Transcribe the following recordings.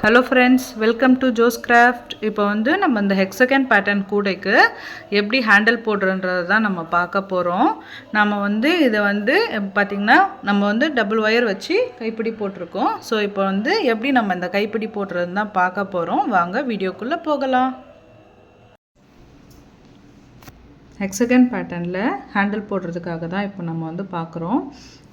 Hello friends welcome to Jo's Craft இப்போ வந்து நம்ம இந்த ஹெக்ஸகன் பேட்டர்ன் கூடைக்கு எப்படி ஹேண்டில் போடுறன்றது தான் நம்ம பார்க்க போகிறோம் நம்ம வந்து இதை வந்து பார்த்திங்கன்னா நம்ம வந்து டபுள் ஒயர் வச்சு கைப்பிடி போட்டிருக்கோம். ஸோ இப்போ வந்து எப்படி நம்ம இந்த கைப்பிடி போடுறது தான் பார்க்க போகிறோம் வாங்க வீடியோக்குள்ளே போகலாம். ஹெக்ஸகன் பேட்டர்னில் ஹேண்டில் போடுறதுக்காக தான் இப்போ நம்ம வந்து பார்க்குறோம்.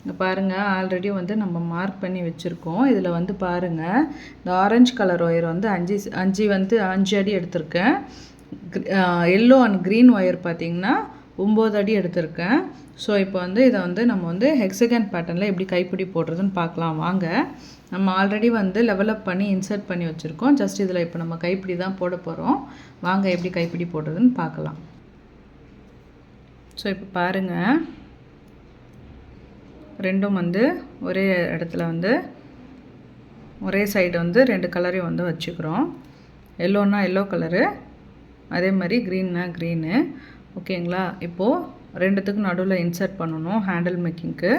இங்கே பாருங்கள் ஆல்ரெடி வந்து நம்ம மார்க் பண்ணி வச்சுருக்கோம். இதில் வந்து பாருங்கள் இந்த ஆரஞ்சு கலர் ஒயர் வந்து அஞ்சு அஞ்சு வந்து அஞ்சு அடி எடுத்திருக்கேன். எல்லோ அண்ட் க்ரீன் ஒயர் பார்த்திங்கன்னா ஒம்பது அடி எடுத்திருக்கேன். ஸோ இப்போ வந்து இதை வந்து நம்ம வந்து ஹெக்ஸகன் பேட்டர்னில் எப்படி கைப்பிடி போடுறதுன்னு பார்க்கலாம் வாங்க நம்ம ஆல்ரெடி வந்து லெவலப் பண்ணி இன்சர்ட் பண்ணி வச்சுருக்கோம். ஜஸ்ட் இதில் இப்போ நம்ம கைப்பிடி தான் போட போகிறோம் வாங்க எப்படி கைப்பிடி போடுறதுன்னு பார்க்கலாம் ஸோ இப்போ பாருங்கள் ரெண்டும் வந்து ஒரே இடத்துல வந்து ஒரே சைடு வந்து ரெண்டு கலரையும் வந்து வச்சுக்கிறோம். எல்லோன்னா எல்லோ கலரு அதே மாதிரி க்ரீன்னா க்ரீனு ஓகேங்களா இப்போது ரெண்டுத்துக்கும் நடுவில் இன்சர்ட் பண்ணணும் ஹேண்டில் மேக்கிங்க்கு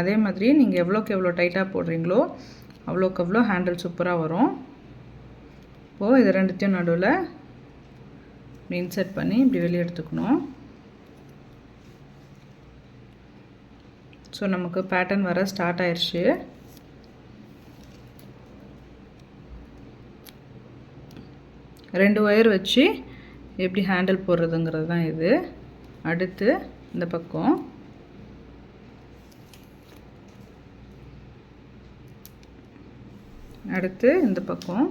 அதே மாதிரி நீங்கள் எவ்வளோக்கு எவ்வளோ டைட்டாக போடுறீங்களோ அவ்வளோக்கு அவ்வளோ ஹேண்டில் சூப்பராக வரும். இப்போது இது ரெண்டுத்தையும் நடுவில் இன்சர்ட் பண்ணி இப்படி வெளியே எடுத்துக்கணும். ஸோ நமக்கு பேட்டர்ன் வர ஸ்டார்ட் ஆயிடுச்சு ரெண்டு ஒயர் வச்சு எப்படி ஹேண்டில் போடுறதுங்கிறது தான் இது. அடுத்து இந்த பக்கம். அடுத்து இந்த பக்கம்.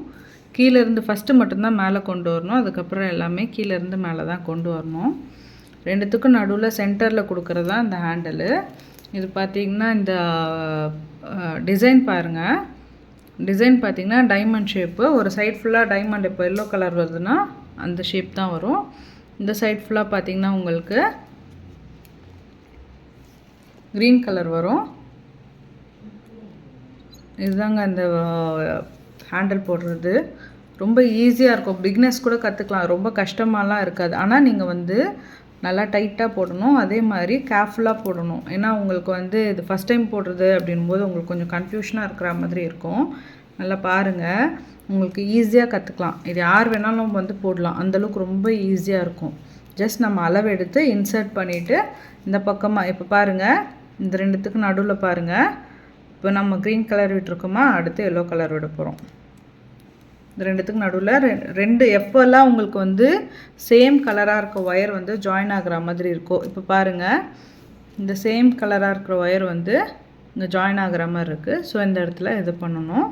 கீழேருந்து ஃபஸ்ட்டு மட்டும்தான் மேலே கொண்டு வரணும். அதுக்கப்புறம் எல்லாமே கீழேருந்து மேலே தான் கொண்டு வரணும். ரெண்டுத்துக்கும் நடுவில் சென்டரில் கொடுக்குறது தான் இந்த ஹேண்டலு இது பார்த்திங்கன்னா இந்த டிசைன் பாருங்கள் டிசைன் பார்த்திங்கன்னா டைமண்ட் ஷேப்பு ஒரு சைட் ஃபுல்லாக டைமண்ட் இப்போ எல்லோ கலர் வருதுன்னா அந்த ஷேப் தான் வரும். இந்த சைட் ஃபுல்லாக பார்த்திங்கன்னா உங்களுக்கு க்ரீன் கலர் வரும். இதுதாங்க இந்த ஹேண்டில் போடுறது. ரொம்ப ஈஸியாக இருக்கும். பிக்னஸ் கூட கற்றுக்கலாம் ரொம்ப கஷ்டமாலாம் இருக்காது. ஆனால் நீங்கள் வந்து நல்லா டைட்டாக போடணும். அதே மாதிரி கேர்ஃபுல்லாக போடணும். ஏன்னா உங்களுக்கு வந்து இது ஃபஸ்ட் டைம் போடுறது அப்படின்போது உங்களுக்கு கொஞ்சம் கன்ஃபியூஷனாக இருக்கிற மாதிரி இருக்கும். நல்லா பாருங்கள் உங்களுக்கு ஈஸியாக கற்றுக்கலாம் இது யார் வேணாலும் வந்து போடலாம். அந்தளவுக்கு ரொம்ப ஈஸியாக இருக்கும். ஜஸ்ட் நம்ம அளவு எடுத்து இன்சர்ட் பண்ணிவிட்டு இந்த பக்கமாக இப்போ பாருங்கள் இந்த ரெண்டுத்துக்கு நடுவில் பாருங்கள் இப்போ நம்ம க்ரீன் கலர் விட்டுருக்கோமா? அடுத்து எல்லோ கலர் விட போகிறோம் இந்த ரெண்டுத்துக்கு நடுவில் ரெ ரெண்டு எப்போல்லாம் உங்களுக்கு வந்து சேம் கலராக இருக்க ஒயர் வந்து ஜாயின் ஆகிற மாதிரி இருக்கும். இப்போ பாருங்கள் இந்த சேம் கலராக இருக்கிற ஒயர் வந்து இங்கே ஜாயின் ஆகிற மாதிரி இருக்குது ஸோ இந்த இடத்துல இது பண்ணணும்.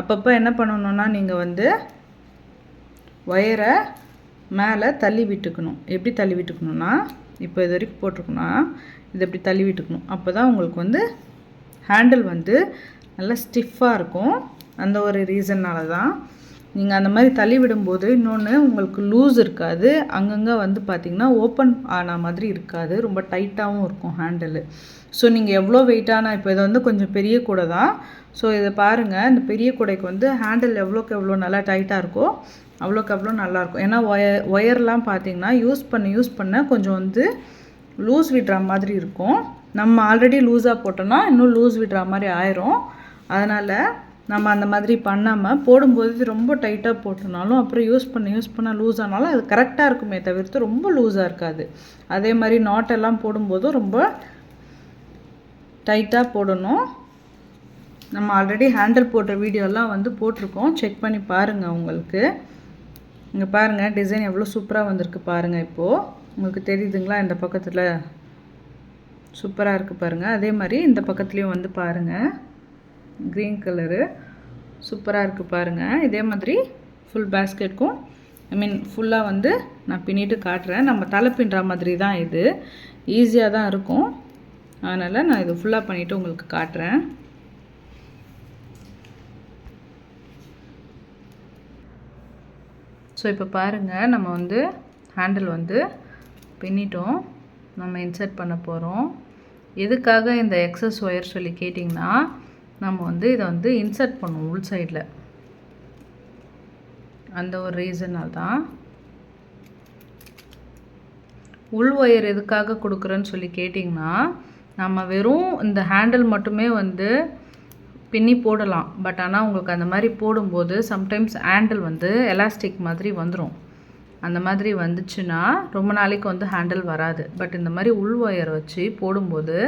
அப்பப்போ என்ன பண்ணணுன்னா நீங்கள் வந்து ஒயரை மேலே தள்ளி விட்டுக்கணும். எப்படி தள்ளி விட்டுக்கணுன்னா இப்போ இது வரைக்கும் போட்டிருக்கணும்னா இது எப்படி தள்ளி விட்டுக்கணும். அப்போ தான் உங்களுக்கு வந்து ஹேண்டில் வந்து நல்லா ஸ்டிஃபாக இருக்கும். அந்த ஒரு ரீசன்னால தான் நீங்கள் அந்த மாதிரி தள்ளி விடும்போது இன்னொன்று உங்களுக்கு லூஸ் இருக்காது. அங்கங்கே வந்து பார்த்திங்கன்னா ஓப்பன் ஆன மாதிரி இருக்காது. ரொம்ப டைட்டாகவும் இருக்கும் ஹேண்டிலு ஸோ நீங்கள் எவ்வளோ வெயிட்டான இப்போ இதை வந்து கொஞ்சம் பெரிய கூடை தான். ஸோ இதை பாருங்கள் இந்த பெரிய கூடைக்கு வந்து ஹேண்டில் எவ்வளோக்கு எவ்வளோ நல்லா டைட்டாக இருக்கோ அவ்வளோக்கு அவ்வளோ நல்லாயிருக்கும் ஏன்னா ஒயர் ஒயர்லாம் பார்த்திங்கன்னா யூஸ் பண்ண யூஸ் பண்ண கொஞ்சம் வந்து லூஸ் விடுற மாதிரி இருக்கும். நம்ம ஆல்ரெடி லூஸாக போட்டோன்னா இன்னும் லூஸ் விடுற மாதிரி ஆயிரும். அதனால் நம்ம அந்த மாதிரி பண்ணாமல் போடும்போது ரொம்ப டைட்டாக போட்டனாலும் அப்புறம் யூஸ் பண்ண யூஸ் பண்ண லூஸ் ஆனாலும் அது கரெக்டாக இருக்குமே தவிர்த்து ரொம்ப லூஸாக இருக்காது. அதே மாதிரி நாட்டெல்லாம் போடும்போதும் ரொம்ப டைட்டாக போடணும். நம்ம ஆல்ரெடி ஹேண்டில் போடுற வீடியோலாம் வந்து போட்டிருக்கோம். செக் பண்ணி பாருங்கள் உங்களுக்கு. இங்கே பாருங்கள் டிசைன் எவ்வளோ சூப்பராக வந்திருக்கு பாருங்கள் இப்போது உங்களுக்கு தெரியுதுங்களா? இந்த பக்கத்தில் சூப்பராக இருக்குது பாருங்கள் அதே மாதிரி இந்த பக்கத்துலேயும் வந்து பாருங்கள் க்ரீன் கலரு சூப்பராக இருக்குது பாருங்கள் இதே மாதிரி ஃபுல் பேஸ்கெட்க்கும் ஐ மீன் ஃபுல்லாக வந்து நான் பின்னிட்டு காட்டுறேன். நம்ம தலை பின்னுற மாதிரி தான் இது. ஈஸியாக தான் இருக்கும். அதனால் நான் இது ஃபுல்லாக பண்ணிவிட்டு உங்களுக்கு காட்டுறேன். ஸோ இப்போ பாருங்கள் நம்ம வந்து ஹேண்டில் வந்து பின்னிட்டோம். நம்ம இன்சர்ட் பண்ண போகிறோம் எதுக்காக இந்த எக்ஸஸ் ஒயர் சொல்லி கேட்டிங்கன்னா நம்ம வந்து இதை வந்து இன்சர்ட் பண்ணுவோம் உள் சைடில் அந்த ஒரு ரீசனால் தான். உள் ஒயர் எதுக்காக கொடுக்குறேன்னு சொல்லி கேட்டிங்கன்னா நம்ம வெறும் இந்த ஹேண்டில் மட்டுமே வந்து பின்னி போடலாம். பட் ஆனால் உங்களுக்கு அந்த மாதிரி போடும்போது சம்டைம்ஸ் ஹேண்டில் வந்து எலாஸ்டிக் மாதிரி வந்துடும் அந்த மாதிரி வந்துச்சுன்னா ரொம்ப நாளைக்கு வந்து ஹேண்டில் வராது. பட் இந்த மாதிரி உள் ஒயர் வச்சு போடும்போது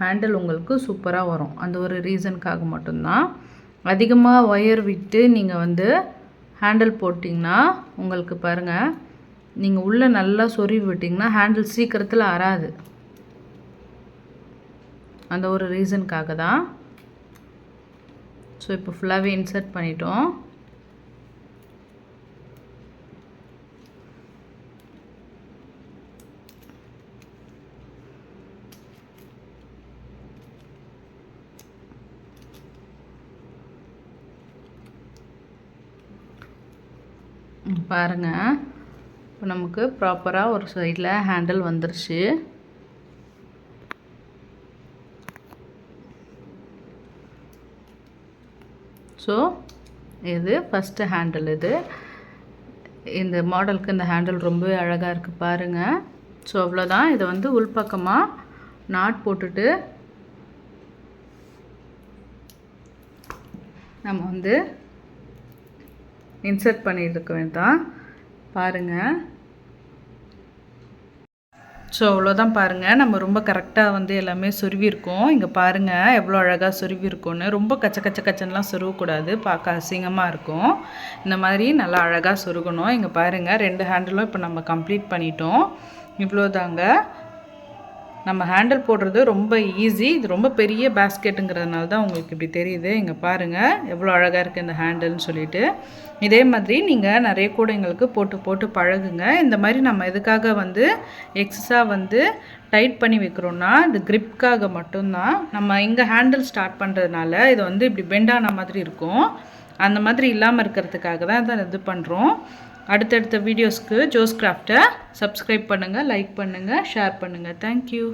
ஹேண்டில் உங்களுக்கு சூப்பராக வரும். அந்த ஒரு ரீசனுக்காக மட்டும்தான். அதிகமாக ஒயர் விட்டு நீங்கள் வந்து ஹேண்டில் போட்டிங்கன்னா உங்களுக்கு பாருங்கள் நீங்கள் உள்ளே நல்லா சொருவி விட்டிங்கன்னா ஹேண்டில் சீக்கிரத்தில் அறாது. அந்த ஒரு ரீசனுக்காக தான். ஸோ இப்போ ஃபுல்லாகவே இன்சர்ட் பண்ணிட்டோம். பாருங்கள் இப்போ நமக்கு ப்ராப்பராக ஒரு சைடில் ஹேண்டில் வந்துருச்சு. ஸோ இது ஃபஸ்ட்டு ஹேண்டில் இது. இந்த மாடலுக்கு இந்த ஹேண்டில் ரொம்பவே அழகாக இருக்குது பாருங்கள் ஸோ அவ்வளோதான் இதை வந்து உள்பக்கமாக நாட் போட்டுட்டு நம்ம வந்து இன்சர்ட் பண்ணியிருக்க வேண்டாம். பாருங்கள் ஸோ அவ்வளோதான் பாருங்கள் நம்ம ரொம்ப கரெக்டாக வந்து எல்லாமே சொருவிருக்கோம் இங்கே பாருங்கள் எவ்வளோ அழகாக சொருவிருக்கோன்னு ரொம்ப கச்ச கச்ச கச்சன்லாம் சொருவக்கூடாது. பார்க்க அசிங்கமாக இருக்கும். இந்த மாதிரி நல்லா அழகாக சொருகணும். இங்கே பாருங்கள் ரெண்டு ஹேண்டிலும் இப்போ நம்ம கம்ப்ளீட் பண்ணிட்டோம். இவ்வளோதாங்க. நம்ம ஹேண்டில் போடுறது ரொம்ப ஈஸி இது ரொம்ப பெரிய பேஸ்கெட்டுங்கிறதுனால தான் உங்களுக்கு இப்படி தெரியுது. இங்கே பாருங்கள் எவ்வளோ அழகாக இருக்குது இந்த ஹேண்டில்னு சொல்லிட்டு. இதே மாதிரி நீங்கள் நிறைய கூடைங்களுக்கு போட்டு போட்டு பழகுங்க. இந்த மாதிரி நம்ம எதுக்காக வந்து எக்ஸஸாக வந்து டைட் பண்ணி வைக்கிறோன்னா இது க்ரிப்காக மட்டும்தான். நம்ம இங்கே ஹேண்டில் ஸ்டார்ட் பண்ணுறதுனால இது வந்து இப்படி பெண்டான மாதிரி இருக்கும். அந்த மாதிரி இல்லாமல் இருக்கிறதுக்காக தான் இதை இது பண்ணுறோம் அடுத்தடுத்த வீடியோஸ்க்கு ஜோஸ் கிராஃப்டை சப்ஸ்கிரைப் பண்ணுங்கள் லைக் பண்ணுங்கள் ஷேர் பண்ணுங்கள் தேங்க்யூ